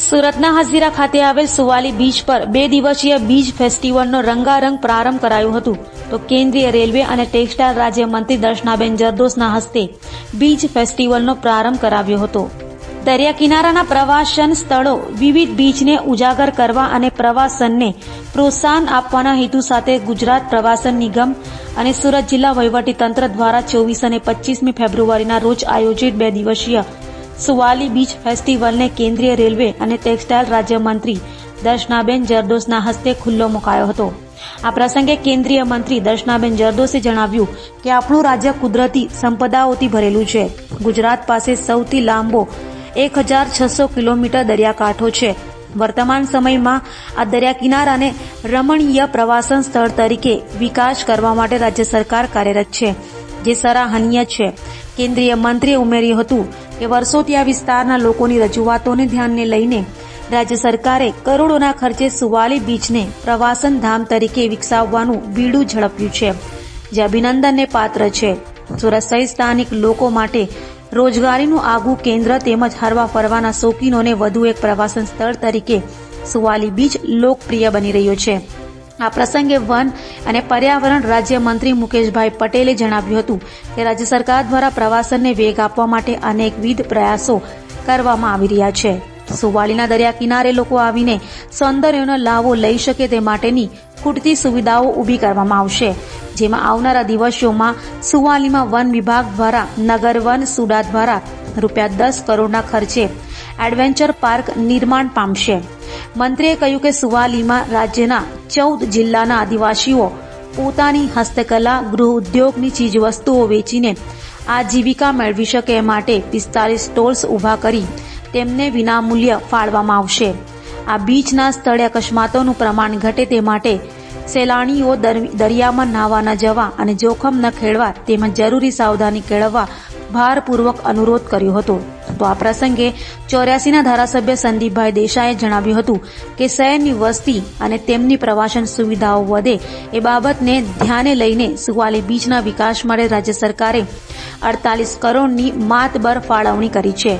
સુરતના હઝીરા ખાતે આવેલ સુવાલી બીચ પર બે દિવસીય બીચ ફેસ્ટિવલનો રંગારંગ પ્રારંભ કરાયું હતું. તો કેન્દ્રીય રેલવે અને ટેક્સટાઇલ રાજ્યમંત્રી દર્શનાબેન જરદોસના હસ્તે બીચ ફેસ્ટિવલનો પ્રારંભ કરાવ્યો હતો. દરિયા કિનારાના પ્રવાસન સ્થળો વિવિધ બીચને ઉજાગર કરવા અને પ્રવાસનને પ્રોત્સાહન આપવાના હેતુ સાથે ગુજરાત પ્રવાસન નિગમ અને સુરત જિલ્લા વહીવટી તંત્ર દ્વારા ચોવીસ અને પચીસમી ફેબ્રુઆરીના રોજ આયોજિત બે દિવસીય સુવાલી બીચ ફેસ્ટિવલને કેન્દ્રીય રેલવે અને ટેક્સટાઇલ રાજ્યમંત્રી દર્શનાબેન જરદોસના હસ્તે ખુલ્લો મુકાયો હતો. આ પ્રસંગે કેન્દ્રીય મંત્રી દર્શનાબેન જરદોસે જણાવ્યું કે આપણું રાજ્ય કુદરતી સંપદાઓથી ભરેલું છે. ગુજરાત પાસે સૌથી લાંબો એક હજાર છસો કિલોમીટર દરિયાકાંઠો છે. વર્તમાન સમયમાં આ દરિયા કિનારાને રમણીય પ્રવાસન સ્થળ તરીકે વિકાસ કરવા માટે રાજ્ય સરકાર કાર્યરત છે, જે સરાહનીય છે. કેન્દ્રીય મંત્રીએ ઉમેર્યું હતું કે વર્ષોથી આ વિસ્તારના લોકોની રજૂઆતોને ધ્યાનને લઈને રાજ્ય સરકારે કરોડોના ખર્ચે સુવાલી બીચને પ્રવાસન ધામ તરીકે વિકસાવવાનું બીડું ઝડપ્યું છે, જે અભિનંદનને પાત્ર છે. સુરત સહિત સ્થાનિક લોકો માટે રોજગારીનું આગવું કેન્દ્ર તેમજ હરવા ફરવાના શોખીનોને વધુ એક પ્રવાસન સ્થળ તરીકે સુવાલી બીચ લોકપ્રિય બની રહ્યો છે. આ પ્રસંગે વન અને પર્યાવરણ રાજ્યમંત્રી મુકેશભાઈ પટેલે જણાવ્યું હતું કે રાજ્ય સરકાર દ્વારા પ્રવાસનને વેગ આપવા માટે અનેકવિધ પ્રયાસો કરવામાં આવી રહ્યા છે. સુવાળીના દરિયા કિનારે લોકો આવીને સૌંદર્યનો લાવો લઈ શકે તે માટેની ખૂટતી સુવિધાઓ ઊભી કરવામાં આવશે. જેમાં આવનારા દિવસોમાં સુવાલીમાં વન વિભાગ દ્વારા નગર વન સુડા દ્વારા રૂપિયા દસ કરોડના ખર્ચે એડવેન્ચર પાર્ક નિર્માણ પામશે. મંત્રીએ કહ્યું કે સુવાલીમાં રાજ્યના ચૌદ જિલ્લાના આદિવાસીઓ પોતાની હસ્તકલા, ગૃહ ઉદ્યોગની ચીજવસ્તુઓ વેચીને આજીવિકા મેળવી શકે એ માટે પિસ્તાલીસ સ્ટોલ્સ ઊભા કરી તેમને વિનામૂલ્ય ફાળવામાં આવશે. આ બીચના સ્થળે અકસ્માતોનું પ્રમાણ ઘટે તે માટે સહેલાણીઓ દર- દરિયામાં નાહવા જવા અને જોખમ ન ખેડવા તેમજ જરૂરી સાવધાની કેળવવા ભારપૂર્વક અનુરોધ કર્યો હતો. તો આ પ્રસંગે ચોર્યાસીના ધારાસભ્ય સંદીપભાઈ દેસાઈએ જણાવ્યું હતું કે શહેરની વસ્તી અને તેમની પ્રવાસન સુવિધાઓ વધે એ બાબતને ધ્યાને લઈને સુવાલી બીચના વિકાસ માટે રાજ્ય સરકારે અડતાલીસ કરોડની માતબર ફાળવણી કરી છે.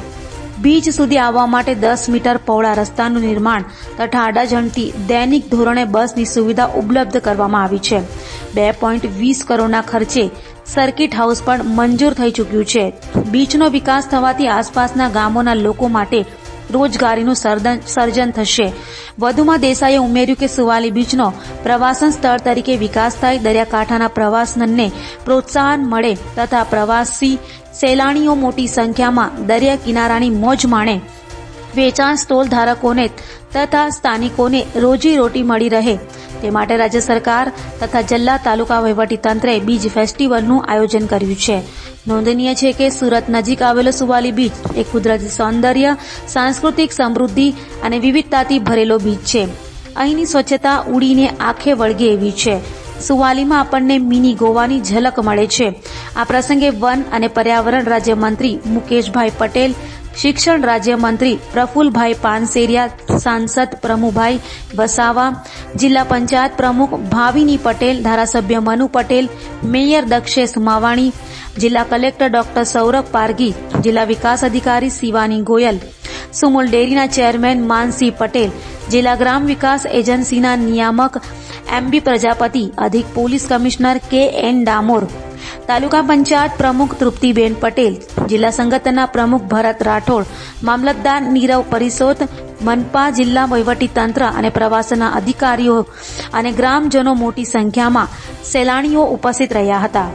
બીચ સુધી આવવા માટે દસ મીટર પહોળા રસ્તાનું નિર્માણ તથા અડાજણથી દૈનિક ધોરણે બસની સુવિધા ઉપલબ્ધ કરવામાં આવી છે. બે પોઈન્ટ વીસ કરોડના ખર્ચે સર્કિટ હાઉસ પણ મંજૂર થઈ ચૂક્યું છે. બીચનો વિકાસ થવાથી આસપાસના ગામોના લોકો માટે રોજગારીનું સર્જન- થશે. વધુમાં દેસાઈએ ઉમેર્યું કે સુવાલી બીચનો પ્રવાસન સ્થળ તરીકે વિકાસ થાય, દરિયાકાંઠાના પ્રવાસનને પ્રોત્સાહન મળે તથા પ્રવાસી સહેલાણીઓ મોટી સંખ્યામાં દરિયા કિનારાની મોજ માણે. વેચાણ સ્ટોલ ધારકોને તથા સ્થાનિકોને રોજી રોટી મળી રહે. તે માટે રાજ્ય સરકાર તથા જિલ્લા તાલુકા વહીવટી તંત્રે બીજ ફેસ્ટિવલનું આયોજન કર્યું છે. નોંધનીય છે કે સુરત નજીક આવેલો સુવાલી બીચ એ કુદરતી સૌંદર્ય, સાંસ્કૃતિક સમૃદ્ધિ અને વિવિધતાથી ભરેલો બીચ છે. અહીંની સ્વચ્છતા ઉડીને આંખે વળગે એવી છે. સુવાલીમાં આપણને મિની ગોવાની ઝલક મળે છે. આ પ્રસંગે વન અને પર્યાવરણ રાજ્યમંત્રી મુકેશભાઈ પટેલ શિક્ષણ રાજ્યમંત્રી પ્રફુલભાઈ પાનસેરિયા, સાંસદ પ્રમુભાઈ વસાવા, જિલ્લા પંચાયત પ્રમુખ ભાવિની પટેલ, ધારાસભ્ય મનુ પટેલ, મેયર દક્ષેશ માવાણી, જિલ્લા કલેક્ટર ડોક્ટર સૌરભ પારગી, જિલ્લા વિકાસ અધિકારી શિવાની ગોયલ, સુમુલ ડેરીના ચેરમેન માનસી પટેલ, જિલ્લા ગ્રામ વિકાસ એજન્સીના નિયામક એમબી પ્રજાપતિ, અધિક police commissioner K N Damor. તાલુકા પંચાયત પ્રમુખ તૃપ્તિબેન પટેલ, જિલ્લા સંગઠનના પ્રમુખ ભરત રાઠોડ, મામલતદાર નીરવ પરિસોત, મનપા જિલ્લા તંત્ર અને પ્રવાસનના અધિકારીઓ અને ગ્રામજનો મોટી સંખ્યામાં સહેલાણીઓ ઉપસ્થિત રહ્યા હતા.